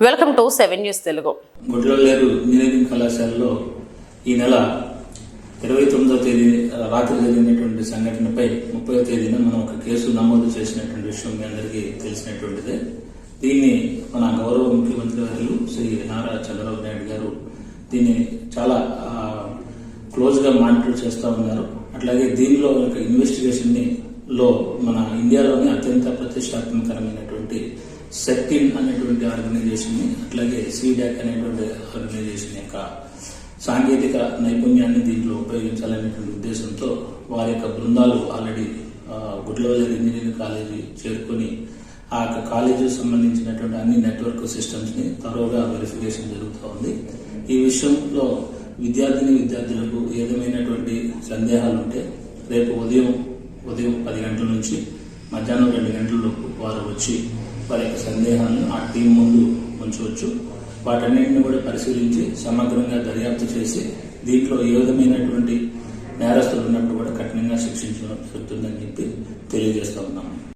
Welcome to seven news Telugu. గుడ్లలేరు engineering కళాశాలలో ఈ నెల ఇరవై తొమ్మిదో తేదీ రాత్రి జరిగినటువంటి సంఘటనపై ముప్పై తేదీన మనం ఒక కేసు నమోదు చేసినటువంటి విషయం మీ అందరికీ తెలిసినటువంటిదే. దీన్ని మన గౌరవ ముఖ్యమంత్రి గారు శ్రీ నారా చంద్రబాబు నాయుడు గారు దీన్ని చాలా క్లోజ్గా మానిటర్ చేస్తూ ఉన్నారు. అట్లాగే దీనిలో ఒక ఇన్వెస్టిగేషన్ని లో మన ఇండియాలోనే అత్యంత ప్రతిష్టాత్మకరమైనటువంటి సెక్టిన్ అనేటువంటి ఆర్గనైజేషన్ అట్లాగే సీడాక్ అనేటువంటి ఆర్గనైజేషన్ యొక్క సాంకేతిక నైపుణ్యాన్ని దీంట్లో ఉపయోగించాలనేటువంటి ఉద్దేశంతో వారి యొక్క బృందాలు ఆల్రెడీ గుడ్లవజర్ ఇంజనీరింగ్ కాలేజీ చేరుకొని ఆ యొక్క కాలేజీ సంబంధించినటువంటి అన్ని నెట్వర్క్ సిస్టమ్స్ని తరోగా వెరిఫికేషన్ జరుగుతూ ఉంది. ఈ విషయంలో విద్యార్థిని విద్యార్థులకు ఏదేమైనటువంటి సందేహాలు ఉంటే రేపు ఉదయం ఉదయం పది గంటల నుంచి మధ్యాహ్నం రెండు గంటలలోపు వారు వచ్చి వారి యొక్క సందేహాలను ఆ టీం ముందు ఉంచవచ్చు. వాటన్నింటిని కూడా పరిశీలించి సమగ్రంగా దర్యాప్తు చేసి దీంట్లో ఏ విధమైనటువంటి నేరస్తులు ఉన్నట్టు కూడా కఠినంగా శిక్షించడం జరుగుతుందని చెప్పి తెలియజేస్తూ ఉన్నాము